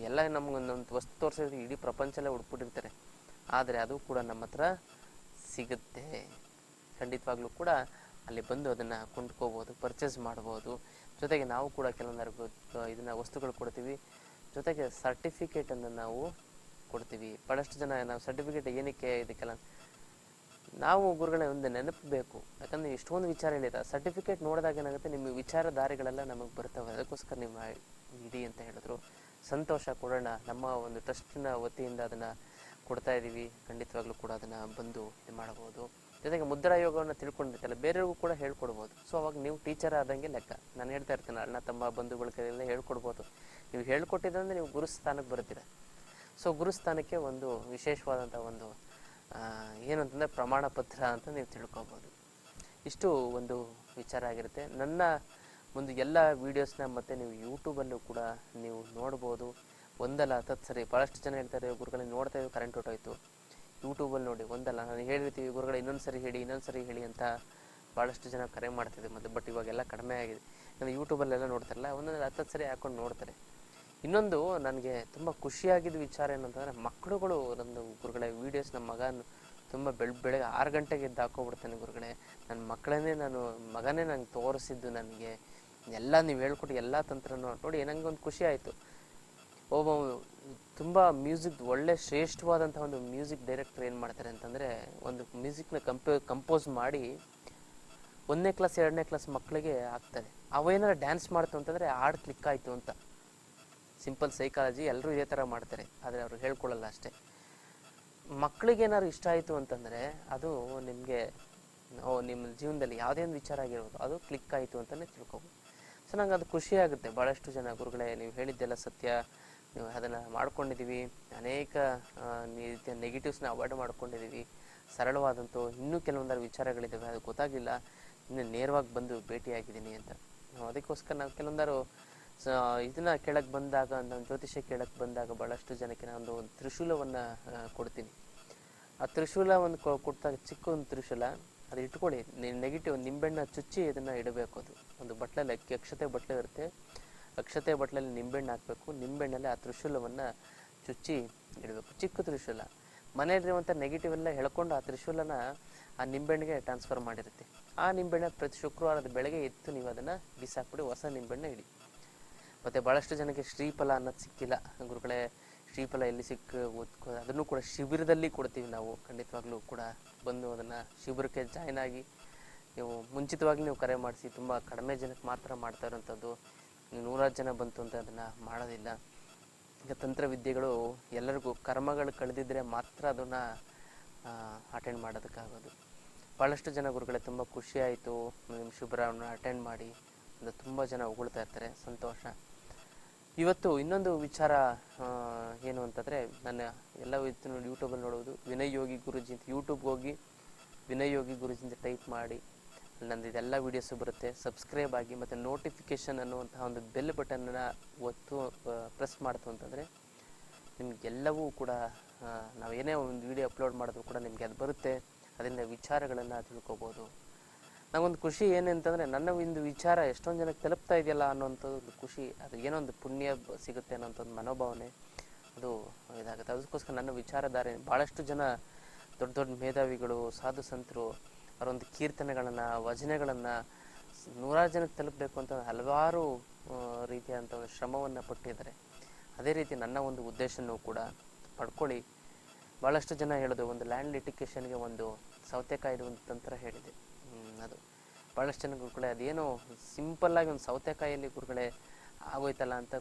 ಎಲ್ಲ ನಮಗೊಂದೊಂದು ವಸ್ತು ತೋರಿಸಿದ್ರೆ ಇಡೀ ಪ್ರಪಂಚಲ್ಲೇ ಹುಡ್ಬಿಟ್ಟಿರ್ತಾರೆ ಆದರೆ ಅದು ಕೂಡ ನಮ್ಮ ಹತ್ರ ಸಿಗುತ್ತೆ. ಖಂಡಿತವಾಗ್ಲೂ ಕೂಡ ಅಲ್ಲಿ ಬಂದು ಅದನ್ನು ಕೊಂಡ್ಕೋಬೋದು ಪರ್ಚೇಸ್ ಮಾಡ್ಬೋದು. ಜೊತೆಗೆ ನಾವು ಕೂಡ ಕೆಲವೊಂದು ಇದನ್ನು ವಸ್ತುಗಳು ಕೊಡ್ತೀವಿ. ಜೊತೆಗೆ ಸರ್ಟಿಫಿಕೇಟನ್ನು ನಾವು ಕೊಡ್ತೀವಿ. ಭಾಳಷ್ಟು ಜನ ನಾವು ಸರ್ಟಿಫಿಕೇಟ್ ಏನಕ್ಕೆ ಇದಕ್ಕೆಲ್ಲ ನಾವು ಗುರುಗಳೇ ಒಂದು ನೆನಪು ಬೇಕು ಯಾಕಂದರೆ ಎಷ್ಟೊಂದು ವಿಚಾರ ಹೇಳಿದ ಸರ್ಟಿಫಿಕೇಟ್ ನೋಡಿದಾಗ ಏನಾಗುತ್ತೆ ನಿಮ್ಮ ವಿಚಾರಧಾರೆಗಳೆಲ್ಲ ನಮಗೆ ಬರ್ತವೆ. ಅದಕ್ಕೋಸ್ಕರ ನೀವು ಇಡಿ ಅಂತ ಹೇಳಿದ್ರು. ಸಂತೋಷ ಕೊಡೋಣ ನಮ್ಮ ಒಂದು ಟ್ರಸ್ಟ್ನ ವತಿಯಿಂದ ಅದನ್ನು ಕೊಡ್ತಾ ಇದ್ದೀವಿ ಖಂಡಿತವಾಗ್ಲೂ ಕೂಡ ಅದನ್ನು ಬಂದು ಇದು ಮಾಡ್ಬೋದು ಜೊತೆಗೆ ಮುದ್ರಾ ಯೋಗವನ್ನು ತಿಳ್ಕೊಂಡಿರ್ತಲ್ಲ, ಬೇರೆಯವ್ರಿಗೂ ಕೂಡ ಹೇಳ್ಕೊಡ್ಬೋದು. ಸೊ ಅವಾಗ ನೀವು ಟೀಚರ್ ಆದಂಗೆ ಲೆಕ್ಕ. ನಾನು ಹೇಳ್ತಾ ಇರ್ತೇನೆ, ಅಣ್ಣ, ತಮ್ಮ, ಬಂಧುಗಳ ಕೈಯೆಲ್ಲ ಹೇಳ್ಕೊಡ್ಬೋದು. ನೀವು ಹೇಳ್ಕೊಟ್ಟಿದ್ದಂದ್ರೆ ನೀವು ಗುರುಸ್ಥಾನಕ್ಕೆ ಬರ್ತೀರ ಸೊ ಗುರುಸ್ಥಾನಕ್ಕೆ ಒಂದು ವಿಶೇಷವಾದಂಥ ಒಂದು ಏನು ಪ್ರಮಾಣ ಪತ್ರ ಅಂತ ನೀವು ತಿಳ್ಕೊಬೋದು. ಇಷ್ಟು ಒಂದು ವಿಚಾರ ಆಗಿರುತ್ತೆ. ನನ್ನ ಒಂದು ಎಲ್ಲ ವೀಡಿಯೋಸ್ನ ಮತ್ತು ನೀವು ಯೂಟ್ಯೂಬಲ್ಲೂ ಕೂಡ ನೀವು ನೋಡ್ಬೋದು. ಒಂದಲ್ಲ ಹತ್ತತ್ತು ಸರಿ ಭಾಳಷ್ಟು ಜನ ಹೇಳ್ತಾರೆ, ಗುರುಗಳೇ ನೋಡ್ತಾ ಇದ್ದೀವಿ ಕರೆಂಟ್ ಹೊಟ್ಟೋಯ್ತು ಯೂಟ್ಯೂಬಲ್ಲಿ ನೋಡಿ, ಒಂದಲ್ಲ, ನಾನು ಹೇಳಿರ್ತೀವಿ ಗುರುಗಳೇ ಇನ್ನೊಂದು ಸರಿ ಹೇಳಿ, ಇನ್ನೊಂದು ಸರಿ ಹೇಳಿ ಅಂತ ಭಾಳಷ್ಟು ಜನ ಕರೆ ಮಾಡ್ತಿದ್ದೆ ಮತ್ತು ಬಟ್ ಇವಾಗೆಲ್ಲ ಕಡಿಮೆ ಆಗಿದೆ. ನಾನು ಯೂಟ್ಯೂಬಲ್ಲೆಲ್ಲ ನೋಡ್ತಾರಲ್ಲ ಒಂದೊಂದು ಹತ್ತತ್ತು ಸರಿ ಹಾಕೊಂಡು ನೋಡ್ತಾರೆ. ಇನ್ನೊಂದು ನನಗೆ ತುಂಬ ಖುಷಿಯಾಗಿದ್ದ ವಿಚಾರ ಏನಂತಂದರೆ ಮಕ್ಕಳುಗಳು ನಮ್ಮದು ಗುರುಗಳೇ ವೀಡಿಯೋಸ್ ನಮ್ಮ ಮಗ ತುಂಬ ಬೆಳ್, ಬೆಳಗ್ಗೆ ಆರು ಗಂಟೆಗೆ ಎದ್ದು ಹಾಕೋಬಿಡ್ತಾನೆ ಗುರುಗಳೇ. ನನ್ನ ಮಕ್ಕಳನ್ನೇ ನಾನು, ಮಗನೇ ನಂಗೆ ತೋರಿಸಿದ್ದು ನನಗೆ ಎಲ್ಲ ನೀವು ಹೇಳ್ಕೊಟ್ಟು ಎಲ್ಲ ತಂತ್ರನೂ ನೋಡಿ ನನಗೆ ಒಂದು ಖುಷಿ ಆಯಿತು. ಒಬ್ಬ ತುಂಬ ಮ್ಯೂಸಿಕ್ ಒಳ್ಳೆ ಶ್ರೇಷ್ಠವಾದಂಥ ಒಂದು ಮ್ಯೂಸಿಕ್ ಡೈರೆಕ್ಟರ್ ಏನು ಮಾಡ್ತಾರೆ ಅಂತಂದರೆ ಒಂದು ಮ್ಯೂಸಿಕ್ನ ಕಂಪೋ, ಕಂಪೋಸ್ ಮಾಡಿ ಒಂದನೇ ಕ್ಲಾಸ್, ಎರಡನೇ ಕ್ಲಾಸ್ ಮಕ್ಕಳಿಗೆ ಆಗ್ತದೆ ಅವೇನಾರು ಡ್ಯಾನ್ಸ್ ಮಾಡ್ತು ಅಂತಂದರೆ ಹಾಡು ಕ್ಲಿಕ್ ಆಯಿತು ಅಂತ. ಸಿಂಪಲ್ ಸೈಕಾಲಜಿ ಎಲ್ಲರೂ ಇದೇ ಥರ ಮಾಡ್ತಾರೆ, ಆದರೆ ಅವರು ಹೇಳ್ಕೊಳ್ಳಲ್ಲ ಅಷ್ಟೇ. ಮಕ್ಕಳಿಗೆ ಏನಾದ್ರು ಇಷ್ಟ ಆಯಿತು ಅಂತಂದರೆ ಅದು ನಿಮಗೆ ನಿಮ್ಮ ಜೀವನದಲ್ಲಿ ಯಾವುದೇ ಒಂದು ವಿಚಾರ ಆಗಿರ್ಬೋದು, ಅದು ಕ್ಲಿಕ್ ಆಯಿತು ಅಂತಲೇ ತಿಳ್ಕೊಬೋದು. ಸೊ ನಂಗೆ ಅದು ಖುಷಿ ಆಗುತ್ತೆ. ಭಾಳಷ್ಟು ಜನ ಗುರುಗಳೇ, ನೀವು ಹೇಳಿದ್ದೆಲ್ಲ ಸತ್ಯ. ನೀವು ಅದನ್ನು ಮಾಡ್ಕೊಂಡಿದ್ದೀವಿ. ಅನೇಕ ರೀತಿಯ ನೆಗೆಟಿವ್ಸ್ನ ಅವಾಯ್ಡ್ ಮಾಡ್ಕೊಂಡಿದ್ದೀವಿ. ಸರಳವಾದಂಥ ಇನ್ನೂ ಕೆಲವೊಂದರ ವಿಚಾರಗಳಿದ್ದಾವೆ. ಅದು ಗೊತ್ತಾಗಿಲ್ಲ. ಇನ್ನು ನೇರವಾಗಿ ಬಂದು ಭೇಟಿಯಾಗಿದ್ದೀನಿ ಅಂತ. ನಾವು ಅದಕ್ಕೋಸ್ಕರ ನಾವು ಕೆಲವೊಂದಾರು ಇದನ್ನ ಕೇಳಕ್ಕೆ ಬಂದಾಗ ನಾನು ಜ್ಯೋತಿಷ್ಯ ಕೇಳಕ್ಕೆ ಬಂದಾಗ ಭಾಳಷ್ಟು ಜನಕ್ಕೆ ನಾನು ಒಂದು ತ್ರಿಶೂಲವನ್ನು ಕೊಡ್ತೀನಿ. ಆ ತ್ರಿಶೂಲ ಒಂದು ಕೊಟ್ಟಾಗ ಚಿಕ್ಕ ಒಂದು ತ್ರಿಶೂಲ. ಅದು ಇಟ್ಕೊಳ್ಳಿ. ನೆಗೆಟಿವ್ ನಿಂಬೆಣ್ಣ ಚುಚ್ಚಿ ಇದನ್ನು ಇಡಬೇಕು ಅದು. ಒಂದು ಬಟ್ಲಲ್ಲಿ ಅಕ್ಕಿ ಅಕ್ಷತೆ ಬಟ್ಲೆ ಇರುತ್ತೆ. ಅಕ್ಷತೆ ಬಟ್ಲಲ್ಲಿ ನಿಂಬೆಹಣ್ಣು ಹಾಕಬೇಕು. ನಿಂಬೆಹಣ್ಣಲ್ಲಿ ಆ ತ್ರಿಶೂಲವನ್ನು ಚುಚ್ಚಿ ಇಡಬೇಕು. ಚಿಕ್ಕ ತ್ರಿಶೂಲ. ಮನೆಯಲ್ಲಿರುವಂಥ ನೆಗೆಟಿವ್ ಎಲ್ಲ ಹೇಳ್ಕೊಂಡು ಆ ತ್ರಿಶೂಲನ ಆ ನಿಂಬೆಹಣ್ಣಿಗೆ ಟ್ರಾನ್ಸ್ಫರ್ ಮಾಡಿರುತ್ತೆ. ಆ ನಿಂಬೆಹಣ್ಣು ಪ್ರತಿ ಶುಕ್ರವಾರದ ಬೆಳಗ್ಗೆ ಎತ್ತು ನೀವು ಅದನ್ನು ಬಿಸಾಕ್ಬಿಡಿ, ಹೊಸ ನಿಂಬೆಹಣ್ಣ ಇಡಿ. ಮತ್ತು ಭಾಳಷ್ಟು ಜನಕ್ಕೆ ಶ್ರೀಫಲ ಅನ್ನೋದು ಸಿಕ್ಕಿಲ್ಲ. ಗುರುಗಳೇ, ಶ್ರೀಫಲ ಎಲ್ಲಿ ಸಿಕ್ಕ ಅದನ್ನು ಕೂಡ ಶಿಬಿರದಲ್ಲಿ ಕೊಡ್ತೀವಿ ನಾವು. ಖಂಡಿತವಾಗ್ಲೂ ಕೂಡ ಬಂದು ಅದನ್ನು ಶಿಬಿರಕ್ಕೆ ಜಾಯ್ನ್ ಆಗಿ ನೀವು ಮುಂಚಿತವಾಗಿ ನೀವು ಕರೆ ಮಾಡಿಸಿ, ತುಂಬ ಕಡಿಮೆ ಜನಕ್ಕೆ ಮಾತ್ರ ಮಾಡ್ತಾ ಇರೋಂಥದ್ದು ನೂರಾರು ಜನ ಬಂತು ಅಂತ ಅದನ್ನು ಮಾಡೋದಿಲ್ಲ. ಈಗ ತಂತ್ರವಿದ್ಯೆಗಳು ಎಲ್ಲರಿಗೂ ಕರ್ಮಗಳು ಕಳೆದಿದ್ದರೆ ಮಾತ್ರ ಅದನ್ನು ಅಟೆಂಡ್ ಮಾಡೋದಕ್ಕಾಗೋದು. ಭಾಳಷ್ಟು ಜನ ಗುರುಗಳೇ ತುಂಬ ಖುಷಿಯಾಯಿತು ನಿಮ್ಮ ಶುಭ್ರವನ್ನು ಅಟೆಂಡ್ ಮಾಡಿ ಅಂತ ತುಂಬ ಜನ ಹೊಗಳ್ತಾ ಇರ್ತಾರೆ, ಸಂತೋಷ. ಇವತ್ತು ಇನ್ನೊಂದು ವಿಚಾರ ಏನು ಅಂತಂದರೆ, ನನ್ನ ಎಲ್ಲ ಯೂಟ್ಯೂಬಲ್ಲಿ ನೋಡೋದು, ವಿನಯ್ ಯೋಗಿ ಗುರುಜಿ ಅಂತ ಯೂಟ್ಯೂಬ್ಗೆ ಹೋಗಿ ವಿನಯ್ ಯೋಗಿ ಗುರುಜಿ ಅಂತ ಟೈಪ್ ಮಾಡಿ ನಂದು ಇದೆಲ್ಲ ವೀಡಿಯೋಸು ಬರುತ್ತೆ. ಸಬ್ಸ್ಕ್ರೈಬ್ ಆಗಿ ಮತ್ತು ನೋಟಿಫಿಕೇಷನ್ ಅನ್ನುವಂಥ ಒಂದು ಬೆಲ್ ಬಟನ್ನ ಒತ್ತು ಪ್ರೆಸ್ ಮಾಡ್ತು ಅಂತಂದರೆ ನಿಮಗೆಲ್ಲವೂ ಕೂಡ ನಾವು ಏನೇ ಒಂದು ವಿಡಿಯೋ ಅಪ್ಲೋಡ್ ಮಾಡಿದ್ರು ಕೂಡ ನಿಮಗೆ ಅದು ಬರುತ್ತೆ. ಅದರಿಂದ ವಿಚಾರಗಳನ್ನು ತಿಳ್ಕೊಬೋದು. ನಂಗೊಂದು ಖುಷಿ ಏನಂತಂದರೆ ನನ್ನ ಒಂದು ವಿಚಾರ ಎಷ್ಟೊಂದು ಜನಕ್ಕೆ ತಲುಪ್ತಾ ಇದೆಯಲ್ಲ ಅನ್ನೋಂಥದ್ದು ಒಂದು ಖುಷಿ. ಅದು ಏನೋ ಒಂದು ಪುಣ್ಯ ಸಿಗುತ್ತೆ ಅನ್ನೋಂಥ ಒಂದು ಮನೋಭಾವನೆ. ಅದು ಇದಾಗುತ್ತೆ. ಅದಕ್ಕೋಸ್ಕರ ನನ್ನ ವಿಚಾರಧಾರೆ ಭಾಳಷ್ಟು ಜನ ದೊಡ್ಡ ದೊಡ್ಡ ಮೇಧಾವಿಗಳು, ಸಾಧು ಸಂತರು ಅವರೊಂದು ಕೀರ್ತನೆಗಳನ್ನು, ವಚನೆಗಳನ್ನು ನೂರಾರು ಜನಕ್ಕೆ ತಲುಪಬೇಕು ಅಂತ ಹಲವಾರು ರೀತಿಯಾದಂಥ ಒಂದು ಶ್ರಮವನ್ನು ಪಟ್ಟಿದ್ದಾರೆ. ಅದೇ ರೀತಿ ನನ್ನ ಒಂದು ಉದ್ದೇಶನೂ ಕೂಡ ಪಡ್ಕೊಳ್ಳಿ. ಭಾಳಷ್ಟು ಜನ ಹೇಳೋದು, ಒಂದು ಲ್ಯಾಂಡ್ ಲಿಟಿಕೇಷನ್ಗೆ ಒಂದು ಸೌತೆಕಾಯಿದು ಒಂದು ತಂತ್ರ ಹೇಳಿದೆ. ಅದು. ಭಾಳಷ್ಟು ಜನ ಗುರುಗಳೇ ಅದೇನೋ ಸಿಂಪಲ್ಲಾಗಿ ಒಂದು ಸೌತೆಕಾಯಿಯಲ್ಲಿ ಗುರುಗಳೇ ಆಗೋಯ್ತಲ್ಲ ಅಂತ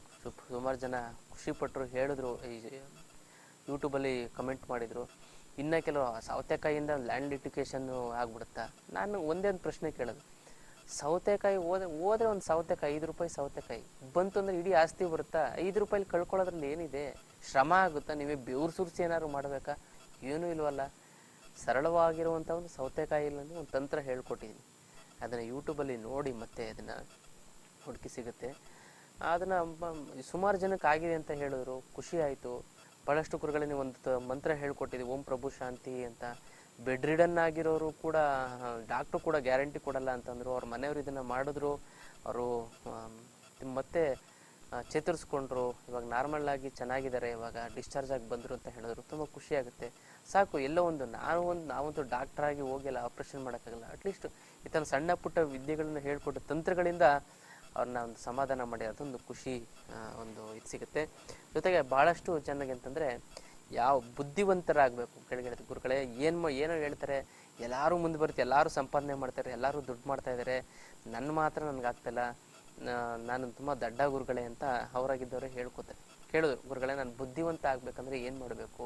ಸುಮಾರು ಜನ ಖುಷಿಪಟ್ಟರು, ಹೇಳಿದ್ರು. ಈ ಯೂಟ್ಯೂಬಲ್ಲಿ ಕಮೆಂಟ್ ಮಾಡಿದರು. ಇನ್ನು ಕೆಲವು ಸೌತೆಕಾಯಿಯಿಂದ ಲ್ಯಾಂಡ್ ಲಿಟಿಕೇಷನ್ನು ಆಗ್ಬಿಡುತ್ತಾ? ನಾನು ಒಂದೇ ಒಂದು ಪ್ರಶ್ನೆ ಕೇಳೋದು. ಸೌತೆಕಾಯಿ ಹೋದ್ರೆ ಹೋದ್ರೆ ಒಂದು ಸೌತೆಕಾಯಿ, ಐದು ರೂಪಾಯಿ ಸೌತೆಕಾಯಿ. ಬಂತು ಅಂದ್ರೆ ಇಡೀ ಆಸ್ತಿ ಬರುತ್ತಾ? ಐದು ರೂಪಾಯಿ ಕಳ್ಕೊಳ್ಳೋದ್ರಲ್ಲಿ ಏನಿದೆ? ಶ್ರಮ ಆಗುತ್ತಾ? ನೀವೇ ಬೆವ್ರು ಸುರಿಸಿ ಏನಾದ್ರು ಮಾಡಬೇಕಾ? ಏನೂ ಇಲ್ವಲ್ಲ. ಸರಳವಾಗಿರುವಂಥ ಒಂದು ಸೌತೆಕಾಯಿ ಸೌತೆಕಾಯಿಯಲ್ಲಿ ಒಂದು ತಂತ್ರ ಹೇಳ್ಕೊಟ್ಟಿದ್ದೀನಿ. ಅದನ್ನು ಯೂಟ್ಯೂಬಲ್ಲಿ ನೋಡಿ ಮತ್ತೆ ಅದನ್ನು ಹುಡುಕಿ ಸಿಗುತ್ತೆ. ಅದನ್ನು ಸುಮಾರು ಜನಕ್ಕೆ ಆಗಿದೆ ಅಂತ ಹೇಳಿದ್ರು. ಖುಷಿ ಆಯಿತು. ಭಾಳಷ್ಟು ಗುರುಗಳಿಗೆ ಒಂದು ಮಂತ್ರ ಹೇಳ್ಕೊಟ್ಟಿದ್ವಿ ಓಂ ಪ್ರಭು ಶಾಂತಿ ಅಂತ. ಬೆಡ್ ರಿಡನ್ ಆಗಿರೋರು ಕೂಡ ಡಾಕ್ಟ್ರು ಕೂಡ ಗ್ಯಾರಂಟಿ ಕೊಡಲ್ಲ ಅಂತಂದರು, ಅವ್ರ ಮನೆಯವರು ಇದನ್ನು ಮಾಡಿದ್ರು, ಅವರು ಮತ್ತೆ ಚೇತರಿಸ್ಕೊಂಡ್ರು, ಇವಾಗ ನಾರ್ಮಲ್ ಆಗಿ ಚೆನ್ನಾಗಿದ್ದಾರೆ, ಇವಾಗ ಡಿಸ್ಚಾರ್ಜ್ ಆಗಿ ಬಂದರು ಅಂತ ಹೇಳಿದ್ರು, ತುಂಬ ಖುಷಿ ಆಗುತ್ತೆ. ಸಾಕು, ಎಲ್ಲೋ ಒಂದು ನಾನು ಒಂದು, ನಾವಂತೂ ಡಾಕ್ಟರ್ ಆಗಿ ಹೋಗಿಲ್ಲ ಆಪ್ರೇಷನ್ ಮಾಡೋಕ್ಕಾಗಲ್ಲ. ಅಟ್ಲೀಸ್ಟ್ ಈ ಥರ ಸಣ್ಣ ಪುಟ್ಟ ವಿದ್ಯೆಗಳನ್ನು ಹೇಳ್ಕೊಟ್ಟು ತಂತ್ರಗಳಿಂದ ಅವ್ರನ್ನ ಒಂದು ಸಮಾಧಾನ ಮಾಡಿ, ಅದೊಂದು ಖುಷಿ ಒಂದು ಇದು ಸಿಗುತ್ತೆ. ಜೊತೆಗೆ ಭಾಳಷ್ಟು ಚೆನ್ನಾಗಿ ಅಂತಂದರೆ, ಯಾವ ಬುದ್ಧಿವಂತರಾಗಬೇಕು ಕೆಳಗಡೆ ಗುರುಗಳೇ. ಏನು ಏನೋ ಹೇಳ್ತಾರೆ, ಎಲ್ಲರೂ ಮುಂದೆ ಬರುತ್ತೆ, ಎಲ್ಲರೂ ಸಂಪಾದನೆ ಮಾಡ್ತಾರೆ, ಎಲ್ಲರೂ ದುಡ್ಡು ಮಾಡ್ತಾ ಇದ್ದಾರೆ ನನ್ನ ಮಾತ್ರ ನನಗಾಗ್ತಿಲ್ಲ ನಾನು ತುಂಬ ದಡ್ಡ ಗುರುಗಳೇ ಅಂತ ಅವರಾಗಿದ್ದವರೇ ಹೇಳ್ಕೊತಾರೆ. ಕೇಳಿದ್ರು ಗುರುಗಳೇ, ನಾನು ಬುದ್ಧಿವಂತ ಆಗಬೇಕಂದ್ರೆ ಏನು ಮಾಡಬೇಕು?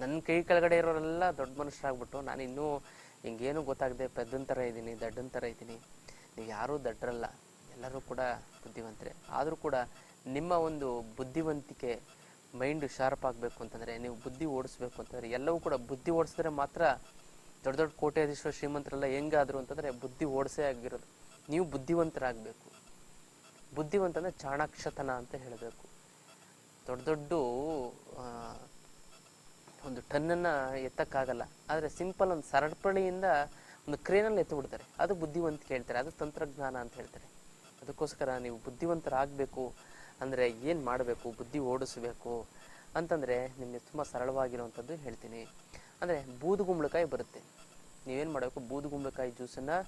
ನನ್ನ ಕೈ ಕೆಳಗಡೆ ಇರೋರೆಲ್ಲ ದೊಡ್ಡ ಮನುಷ್ಯರಾಗ್ಬಿಟ್ಟು, ನಾನು ಇನ್ನೂ ಹಿಂಗೇನು ಗೊತ್ತಾಗದೆ ಪೆದ್ದನ ಥರ ಇದ್ದೀನಿ ದಡ್ಡನ ಥರ ಇದ್ದೀನಿ. ನೀವು ಯಾರೂ ದಡ್ಡರಲ್ಲ ಎಲ್ಲರೂ ಕೂಡ ಬುದ್ಧಿವಂತರೇ. ಆದರೂ ಕೂಡ ನಿಮ್ಮ ಒಂದು ಬುದ್ಧಿವಂತಿಕೆ ಮೈಂಡ್ ಶಾರ್ಪ್ ಆಗಬೇಕು ಅಂತಂದರೆ, ನೀವು ಬುದ್ಧಿ ಓಡಿಸ್ಬೇಕು ಅಂತಂದರೆ, ಎಲ್ಲವೂ ಕೂಡ ಬುದ್ಧಿ ಓಡಿಸಿದ್ರೆ ಮಾತ್ರ ದೊಡ್ಡ ದೊಡ್ಡ ಕೋಟ್ಯಾಧೀಶ್ವರ ಶ್ರೀಮಂತರೆಲ್ಲ ಹೆಂಗಾದ್ರು ಅಂತಂದರೆ ಬುದ್ಧಿ ಓಡಿಸೇ ಆಗಿರೋದು. ನೀವು ಬುದ್ಧಿವಂತರಾಗಬೇಕು. ಬುದ್ಧಿವಂತ ಅಂದರೆ ಚಾಣಾಕ್ಷತನ ಅಂತ ಹೇಳಬೇಕು. ದೊಡ್ಡ ದೊಡ್ಡ ಒಂದು ಟನ್ನನ್ನು ಎತ್ತಕ್ಕಾಗಲ್ಲ. ಆದರೆ ಸಿಂಪಲ್ ಒಂದು ಸರಪಳಿಯಿಂದ ಒಂದು ಕ್ರೇನಲ್ಲಿ ಎತ್ತು ಬಿಡ್ತಾರೆ. ಅದು ಬುದ್ಧಿವಂತಿಕೆ ಹೇಳ್ತಾರೆ ಅದು ತಂತ್ರಜ್ಞಾನ ಅಂತ ಹೇಳ್ತಾರೆ. ಅದಕ್ಕೋಸ್ಕರ ನೀವು ಬುದ್ಧಿವಂತರಾಗಬೇಕು, ಅಂದರೆ ಏನು ಮಾಡಬೇಕು, ಬುದ್ಧಿ ಓಡಿಸಬೇಕು ಅಂತಂದರೆ ನಿಮಗೆ ತುಂಬ ಸರಳವಾಗಿರುವಂಥದ್ದು ಹೇಳ್ತೀನಿ. ಅಂದರೆ ಬೂದುಗುಂಬಳಕಾಯಿ ಬರುತ್ತೆ. ನೀವೇನು ಮಾಡಬೇಕು ಬೂದುಗುಂಬಳಕಾಯಿ ಜ್ಯೂಸನ್ನು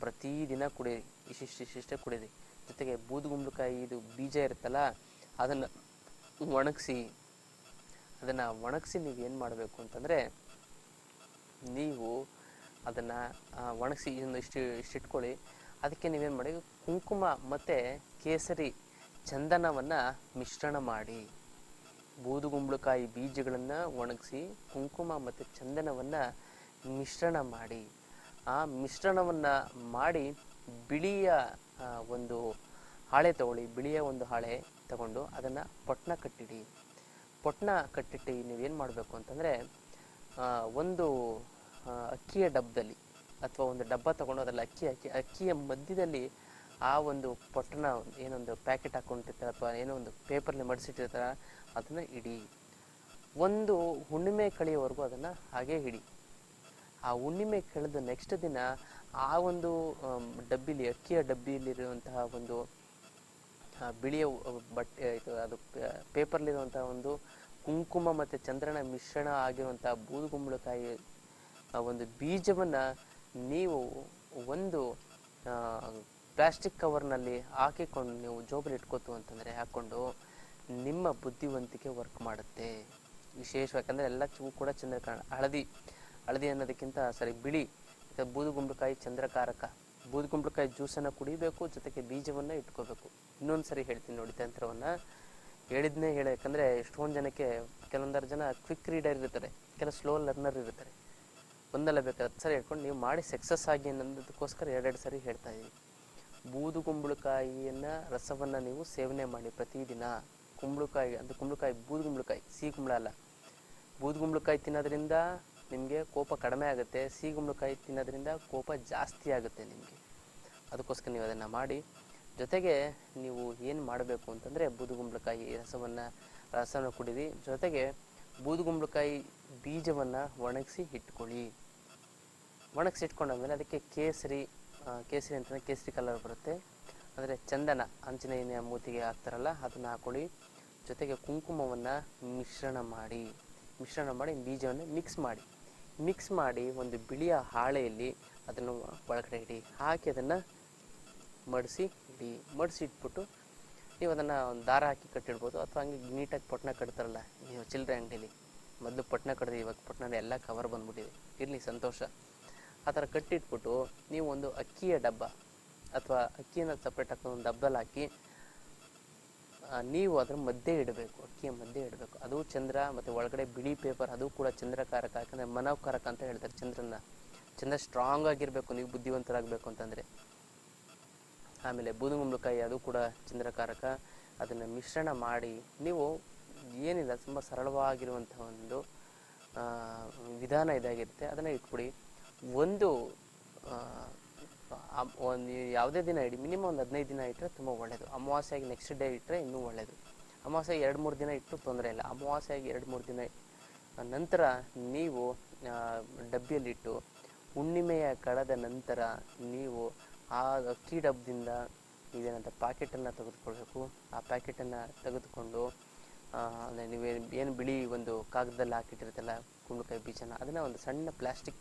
ಪ್ರತಿದಿನ ಕುಡೀರಿ ಇಷ್ಟಿಷ್ಟು ಇಷ್ಟಿಷ್ಟೇ ಕುಡೀರಿ. ಜೊತೆಗೆ ಬೂದುಗುಂಬಳಕಾಯಿ ಇದು ಬೀಜ ಇರುತ್ತಲ್ಲ, ಅದನ್ನು ಒಣಗಿಸಿ ಅದನ್ನು ಒಣಗಿಸಿ ನೀವು ಏನು ಮಾಡಬೇಕು ಅಂತಂದರೆ ನೀವು ಅದನ್ನು ಒಣಗಿಸಿ ಇನ್ನು ಇಷ್ಟು ಇಷ್ಟಿಟ್ಕೊಳ್ಳಿ ಅದಕ್ಕೆ ನೀವೇನು ಮಾಡಿ ಕುಂಕುಮ ಮತ್ತು ಕೇಸರಿ ಚಂದನವನ್ನು ಮಿಶ್ರಣ ಮಾಡಿ. ಬೂದುಗುಂಬಳಕಾಯಿ ಬೀಜಗಳನ್ನು ಒಣಗಿಸಿ ಕುಂಕುಮ ಮತ್ತು ಚಂದನವನ್ನು ಮಿಶ್ರಣ ಮಾಡಿ. ಆ ಮಿಶ್ರಣವನ್ನು ಮಾಡಿ ಬಿಳಿಯ ಒಂದು ಹಾಳೆ ತಗೊಳ್ಳಿ. ಬಿಳಿಯ ಒಂದು ಹಾಳೆ ತಗೊಂಡು ಅದನ್ನು ಪೊಟ್ನ ಕಟ್ಟಿಡಿ. ಪೊಟ್ನ ಕಟ್ಟಿಟ್ಟು ನೀವೇನು ಮಾಡಬೇಕು ಅಂತಂದರೆ ಒಂದು ಅಕ್ಕಿಯ ಡಬ್ಬದಲ್ಲಿ ಅಥವಾ ಒಂದು ಡಬ್ಬ ತಗೊಂಡು ಅದರಲ್ಲಿ ಅಕ್ಕಿ ಹಾಕಿ, ಅಕ್ಕಿಯ ಮಧ್ಯದಲ್ಲಿ ಆ ಒಂದು ಪೊಟ್ಟನ ಏನೊಂದು ಪ್ಯಾಕೆಟ್ ಹಾಕೊಂಡಿರ್ತಾರೆ ಅಥವಾ ಏನೋ ಒಂದು ಪೇಪರ್ಲಿ ಮಡಿಸಿಟ್ಟಿರ್ತಾರೆ ಅದನ್ನು ಇಡಿ. ಒಂದು ಹುಣ್ಣಿಮೆ ಕಳೆಯೋವರೆಗೂ ಅದನ್ನು ಹಾಗೇ ಇಡಿ. ಆ ಹುಣ್ಣಿಮೆ ಕಳೆದ ನೆಕ್ಸ್ಟ್ ದಿನ ಆ ಒಂದು ಡಬ್ಬಿಲಿ, ಅಕ್ಕಿಯ ಡಬ್ಬಿಯಲ್ಲಿರುವಂತಹ ಒಂದು ಬಿಳಿಯ ಬಟ್ಟೆ, ಇದು ಅದು ಪೇಪರ್ಲಿರುವಂತಹ ಒಂದು ಕುಂಕುಮ ಮತ್ತು ಚಂದ್ರನ ಮಿಶ್ರಣ ಆಗಿರುವಂಥ ಬೂದುಗುಂಬಳಕಾಯಿ ಒಂದು ಬೀಜವನ್ನು ನೀವು ಒಂದು ಪ್ಲಾಸ್ಟಿಕ್ ಕವರ್ನಲ್ಲಿ ಹಾಕಿಕೊಂಡು ನೀವು ಜೋಬಲ್ಲಿ ಇಟ್ಕೋತು ಅಂತಂದರೆ ಹಾಕ್ಕೊಂಡು ನಿಮ್ಮ ಬುದ್ಧಿವಂತಿಕೆ ವರ್ಕ್ ಮಾಡುತ್ತೆ. ವಿಶೇಷವಾಗಿ ಯಾಕಂದರೆ ಎಲ್ಲ ಚೂ ಕೂಡ ಚಂದ್ರಕಾರಣ, ಹಳದಿ ಹಳದಿ ಅನ್ನೋದಕ್ಕಿಂತ ಸರಿ ಬಿಳಿ ಬೂದುಗುಂಬಳಕಾಯಿ ಚಂದ್ರಕಾರಕ. ಬೂದುಗುಂಬಳಕಾಯಿ ಜ್ಯೂಸನ್ನು ಕುಡಿಬೇಕು, ಜೊತೆಗೆ ಬೀಜವನ್ನು ಇಟ್ಕೋಬೇಕು. ಇನ್ನೊಂದು ಸರಿ ಹೇಳ್ತೀನಿ ನೋಡಿ ತಂತ್ರವನ್ನು. ಹೇಳಿದ್ನೇ ಹೇಳಿ, ಯಾಕಂದರೆ ಎಷ್ಟೊಂದು ಜನಕ್ಕೆ, ಕೆಲವೊಂದರ ಜನ ಕ್ವಿಕ್ ರೀಡರ್ ಇರ್ತಾರೆ, ಕೆಲವು ಸ್ಲೋ ಲರ್ನರ್ ಇರ್ತಾರೆ. ಒಂದಲ್ಲ ಬೇಕಾದ್ರೆ ಸರಿ ಹೇಳ್ಕೊಂಡು ನೀವು ಮಾಡಿ ಸಕ್ಸಸ್ ಆಗಿ ಅನ್ನೋದಕ್ಕೋಸ್ಕರ ಎರಡೆರಡು ಸರಿ ಹೇಳ್ತಾ ಇದ್ದೀವಿ ಬೂದುಗುಂಬಳಕಾಯಿಯನ್ನು ರಸವನ್ನ ನೀವು ಸೇವನೆ ಮಾಡಿ ಪ್ರತಿದಿನ. ಕುಂಬಳಕಾಯಿ ಅದು ಕುಂಬಳಕಾಯಿ, ಬೂದುಗುಂಬಳಕಾಯಿ, ಸಿಹಿ ಕುಂಬಳ ಅಲ್ಲ. ಬೂದುಗುಂಬಳಕಾಯಿ ತಿನ್ನೋದ್ರಿಂದ ನಿಮಗೆ ಕೋಪ ಕಡಿಮೆ ಆಗುತ್ತೆ. ಸಿಹಿ ಕುಂಬಳಕಾಯಿ ತಿನ್ನೋದ್ರಿಂದ ಕೋಪ ಜಾಸ್ತಿ ಆಗುತ್ತೆ ನಿಮಗೆ. ಅದಕ್ಕೋಸ್ಕರ ನೀವು ಅದನ್ನು ಮಾಡಿ. ಜೊತೆಗೆ ನೀವು ಏನು ಮಾಡಬೇಕು ಅಂತಂದರೆ ಬೂದುಗುಂಬಳಕಾಯಿ ರಸವನ್ನು ರಸವನ್ನು ಕುಡೀರಿ. ಜೊತೆಗೆ ಬೂದುಗುಂಬಳಕಾಯಿ ಬೀಜವನ್ನು ಒಣಗಿಸಿ ಇಟ್ಕೊಳ್ಳಿ. ಒಣಗಿಸಿ ಇಟ್ಕೊಂಡಾದ್ಮೇಲೆ ಅದಕ್ಕೆ ಕೇಸರಿ ಕೇಸರಿ ಅಂತಂದರೆ ಕೇಸರಿ ಕಲರ್ ಬರುತ್ತೆ. ಅಂದರೆ ಚಂದನ ಆಂಜನೇಯನ ಮೂತಿಗೆ ಹಾಕ್ತಾರಲ್ಲ, ಅದನ್ನು ಹಾಕೊಳ್ಳಿ. ಜೊತೆಗೆ ಕುಂಕುಮವನ್ನು ಮಿಶ್ರಣ ಮಾಡಿ ಮಿಶ್ರಣ ಮಾಡಿ ಬೀಜವನ್ನು ಮಿಕ್ಸ್ ಮಾಡಿ. ಮಿಕ್ಸ್ ಮಾಡಿ ಒಂದು ಬಿಳಿಯ ಹಾಳೆಯಲ್ಲಿ ಅದನ್ನು ಒಳಗಡೆ ಇಡಿ. ಹಾಕಿ ಅದನ್ನು ಮಡಿಸಿ ಇಡಿ. ಮಡಿಸಿ ಇಟ್ಬಿಟ್ಟು ನೀವು ಅದನ್ನು ಒಂದು ದಾರ ಹಾಕಿ ಕಟ್ಟಿಡ್ಬೋದು. ಅಥವಾ ಹಂಗೆ ನೀಟಾಗಿ ಪೊಟ್ನ ಕಟ್ತಾರಲ್ಲ ನೀವು ಚಿಲ್ಲರೆ ಅಂಗಡಿಲಿ. ಮೊದಲು ಪೊಟ್ನ ಕಟ್ಟಿದೆ ಇವಾಗ ಪೊಟ್ನ ಎಲ್ಲ ಕವರ್ ಬಂದ್ಬಿಟ್ಟಿದೆ. ಇರಲಿ, ಸಂತೋಷ. ಆ ಥರ ಕಟ್ಟಿಟ್ಬಿಟ್ಟು ನೀವು ಒಂದು ಅಕ್ಕಿಯ ಡಬ್ಬ ಅಥವಾ ಅಕ್ಕಿಯನ್ನು ಸಪ್ರೇಟ್ ಹಾಕಿ ಒಂದು ಡಬ್ಬಲ್ಲಿ ಹಾಕಿ ನೀವು ಅದರ ಮಧ್ಯೆ ಇಡಬೇಕು, ಅಕ್ಕಿಯ ಮಧ್ಯೆ ಇಡಬೇಕು. ಅದು ಚಂದ್ರ ಮತ್ತು ಒಳಗಡೆ ಬಿಳಿ ಪೇಪರ್ ಅದು ಕೂಡ ಚಂದ್ರಕಾರಕ, ಯಾಕಂದರೆ ಮನೋಕಾರಕ ಅಂತ ಹೇಳ್ತಾರೆ ಚಂದ್ರನ ಚಂದ್ರ ಸ್ಟ್ರಾಂಗ್ ಆಗಿರಬೇಕು, ನೀವು ಬುದ್ಧಿವಂತರಾಗಬೇಕು ಅಂತಂದರೆ. ಆಮೇಲೆ ಬೂದುಗುಂಬಳಕಾಯಿ, ಅದು ಕೂಡ ಚಂದ್ರಕಾರಕ. ಅದನ್ನು ಮಿಶ್ರಣ ಮಾಡಿ, ನೀವು ಏನಿಲ್ಲ, ತುಂಬ ಸರಳವಾಗಿರುವಂಥ ಒಂದು ವಿಧಾನ ಇದಾಗಿರುತ್ತೆ. ಅದನ್ನು ಇಟ್ಬಿಡಿ. ಒಂದು ಒಂದು ಯಾವುದೇ ದಿನ ಇಡಿ ಮಿನಿಮಮ್ ಒಂದು ಹದಿನೈದು ದಿನ ಇಟ್ಟರೆ ತುಂಬ ಒಳ್ಳೆಯದು ಅಮಾವಾಸ್ಯೆಯಾಗಿ ನೆಕ್ಸ್ಟ್ ಡೇ ಇಟ್ಟರೆ ಇನ್ನೂ ಒಳ್ಳೆಯದು ಅಮಾವಾಸ್ಯೆಗೆ ಎರಡು ಮೂರು ದಿನ ಇಟ್ಟು ತೊಂದರೆ ಇಲ್ಲ. ಅಮಾವಾಸ್ಯೆಯಾಗಿ ಎರಡು ಮೂರು ದಿನ ನಂತರ ನೀವು ಡಬ್ಬಿಯಲ್ಲಿಟ್ಟು, ಹುಣ್ಣಿಮೆಯ ಕಳೆದ ನಂತರ ನೀವು ಆ ಅಕ್ಕಿ ಡಬ್ಬದಿಂದ ನೀವೇನಂತ ಪ್ಯಾಕೆಟನ್ನು ತೆಗೆದುಕೊಳ್ಬೇಕು. ಆ ಪ್ಯಾಕೆಟನ್ನು ತೆಗೆದುಕೊಂಡು ಅಂದರೆ ನೀವೇನು ಏನು ಬಿಳಿ ಒಂದು ಕಾಗದದಲ್ಲಿ ಹಾಕಿಟ್ಟಿರ್ತಲ್ಲ ಕುಂಬಳಕಾಯಿ ಬೀಜನ, ಅದನ್ನು ಒಂದು ಸಣ್ಣ ಪ್ಲಾಸ್ಟಿಕ್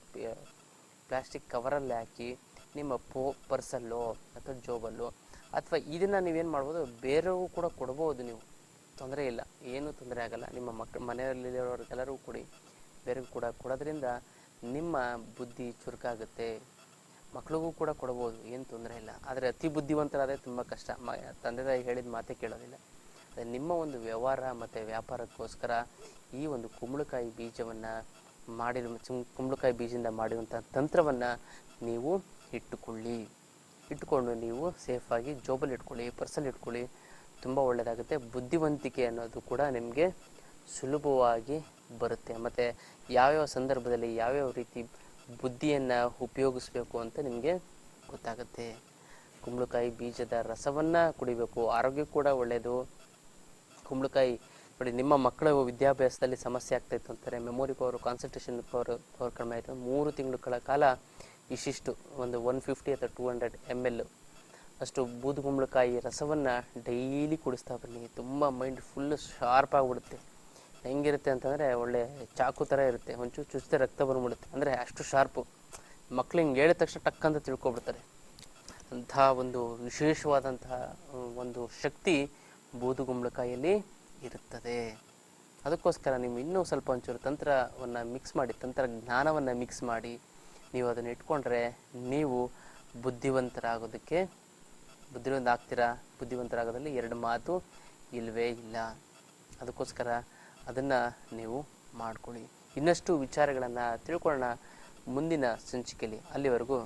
ಪ್ಲಾಸ್ಟಿಕ್ ಕವರಲ್ಲಿ ಹಾಕಿ ನಿಮ್ಮ ಪೋ, ಪರ್ಸಲ್ಲೋ ಅಥವಾ ಜೋಬಲ್ಲೋ ಅಥವಾ ಇದನ್ನು ನೀವೇನು ಮಾಡ್ಬೋದು ಬೇರೆಯವ್ರಿಗೂ ಕೂಡ ಕೊಡ್ಬೋದು ನೀವು. ತೊಂದರೆ ಇಲ್ಲ. ಏನೂ ತೊಂದರೆ ಆಗಲ್ಲ. ನಿಮ್ಮ ಮಕ್ಕಳು ಮನೆಯಲ್ಲಿರೋರಿಗೆಲ್ಲರಿಗೂ ಕೊಡಿ. ಬೇರೆಗೂ ಕೂಡ ಕೊಡೋದ್ರಿಂದ ನಿಮ್ಮ ಬುದ್ಧಿ ಚುರುಕಾಗುತ್ತೆ. ಮಕ್ಳಿಗೂ ಕೂಡ ಕೊಡ್ಬೋದು. ಏನು ತೊಂದರೆ ಇಲ್ಲ. ಆದರೆ ಅತಿ ಬುದ್ಧಿವಂತರಾದರೆ ತುಂಬ ಕಷ್ಟ. ಮ, ತಂದೆ ತಾಯಿ ಹೇಳಿದ ಮಾತೇ ಕೇಳೋದಿಲ್ಲ. ನಿಮ್ಮ ಒಂದು ವ್ಯವಹಾರ ಮತ್ತು ವ್ಯಾಪಾರಕ್ಕೋಸ್ಕರ ಈ ಒಂದು ಕುಂಬಳಕಾಯಿ ಬೀಜವನ್ನು ಮಾಡಿರೋ ಚುಂ- ಕುಂಬಳಕಾಯಿ ಬೀಜದಿಂದ ಮಾಡಿರುವಂಥ ತಂತ್ರವನ್ನು ನೀವು ಇಟ್ಟುಕೊಳ್ಳಿ. ಇಟ್ಟುಕೊಂಡು ನೀವು ಸೇಫಾಗಿ ಜೋಬಲ್ಲಿ ಇಟ್ಕೊಳ್ಳಿ ಪರ್ಸಲ್ಲಿ ಇಟ್ಕೊಳ್ಳಿ. ತುಂಬ ಒಳ್ಳೆಯದಾಗುತ್ತೆ ಬುದ್ಧಿವಂತಿಕೆ ಅನ್ನೋದು ಕೂಡ ನಿಮಗೆ ಸುಲಭವಾಗಿ ಬರುತ್ತೆ. ಮತ್ತು ಯಾವ್ಯಾವ ಸಂದರ್ಭದಲ್ಲಿ ಯಾವ್ಯಾವ ರೀತಿ ಬುದ್ಧಿಯನ್ನು ಉಪಯೋಗಿಸ್ಬೇಕು ಅಂತ ನಿಮಗೆ ಗೊತ್ತಾಗುತ್ತೆ. ಕುಂಬಳಕಾಯಿ ಬೀಜದ ರಸವನ್ನು ಕುಡಿಬೇಕು. ಆರೋಗ್ಯ ಕೂಡ ಒಳ್ಳೆಯದು ಕುಂಬಳಕಾಯಿ ನೋಡಿ, ನಿಮ್ಮ ಮಕ್ಕಳ ವಿದ್ಯಾಭ್ಯಾಸದಲ್ಲಿ ಸಮಸ್ಯೆ ಆಗ್ತಾಯಿತ್ತು ಅಂತಾರೆ. Memory power concentration power power ಕಡಿಮೆ ಆಯಿತು. ಮೂರು ತಿಂಗಳ ಕಾಲ ಇಷ್ಟಿಷ್ಟು ಒಂದು ಒನ್ ಫಿಫ್ಟಿ ಅಥವಾ ಟೂ ಹಂಡ್ರೆಡ್ ಎಂ ಎಲ್ ಅಷ್ಟು ಬೂದುಗುಂಬಳಕಾಯಿ ರಸವನ್ನು ಡೈಲಿ ಕುಡಿಸ್ತಾ ಬನ್ನಿ. ತುಂಬ ಮೈಂಡ್ ಫುಲ್ ಶಾರ್ಪ್ ಆಗಿಬಿಡುತ್ತೆ. ಹೆಂಗಿರುತ್ತೆ ಅಂತಂದರೆ, ಒಳ್ಳೆ ಚಾಕು ಥರ ಇರುತ್ತೆ. ಒಂಚೂರು ಚುಚ್ಚಿದೆ ರಕ್ತ ಬರ್ಬಿಡುತ್ತೆ ಅಂದರೆ ಅಷ್ಟು ಶಾರ್ಪು ಮಕ್ಳು ಹಿಂಗೆ ಹೇಳಿದ ತಕ್ಷಣ ಟಕ್ ಅಂತ ತಿಳ್ಕೊಬಿಡ್ತಾರೆ. ಅಂತಹ ಒಂದು ವಿಶೇಷವಾದಂತಹ, ಒಂದು ಶಕ್ತಿ ಬೂದುಗುಂಬಳಕಾಯಲ್ಲಿ ಇರುತ್ತದೆ. ಅದಕ್ಕೋಸ್ಕರ ನೀವು ಇನ್ನೂ ಸ್ವಲ್ಪ ಒಂಚೂರು ತಂತ್ರವನ್ನು ಮಿಕ್ಸ್ ಮಾಡಿ, ತಂತ್ರಜ್ಞಾನವನ್ನು ಮಿಕ್ಸ್ ಮಾಡಿ, ನೀವು ಅದನ್ನು ಇಟ್ಕೊಂಡ್ರೆ ನೀವು ಬುದ್ಧಿವಂತರಾಗೋದಕ್ಕೆ ಬುದ್ಧಿವಂತ ಆಗ್ತೀರಾ ಬುದ್ಧಿವಂತರಾಗೋದಲ್ಲಿ ಎರಡು ಮಾತು ಇಲ್ಲವೇ ಇಲ್ಲ. ಅದಕ್ಕೋಸ್ಕರ ಅದನ್ನು ನೀವು ಮಾಡ್ಕೊಳ್ಳಿ. ಇನ್ನಷ್ಟು ವಿಚಾರಗಳನ್ನು ತಿಳ್ಕೊಳ್ಳೋಣ ಮುಂದಿನ ಸಂಚಿಕೆಯಲ್ಲಿ. ಅಲ್ಲಿವರೆಗೂ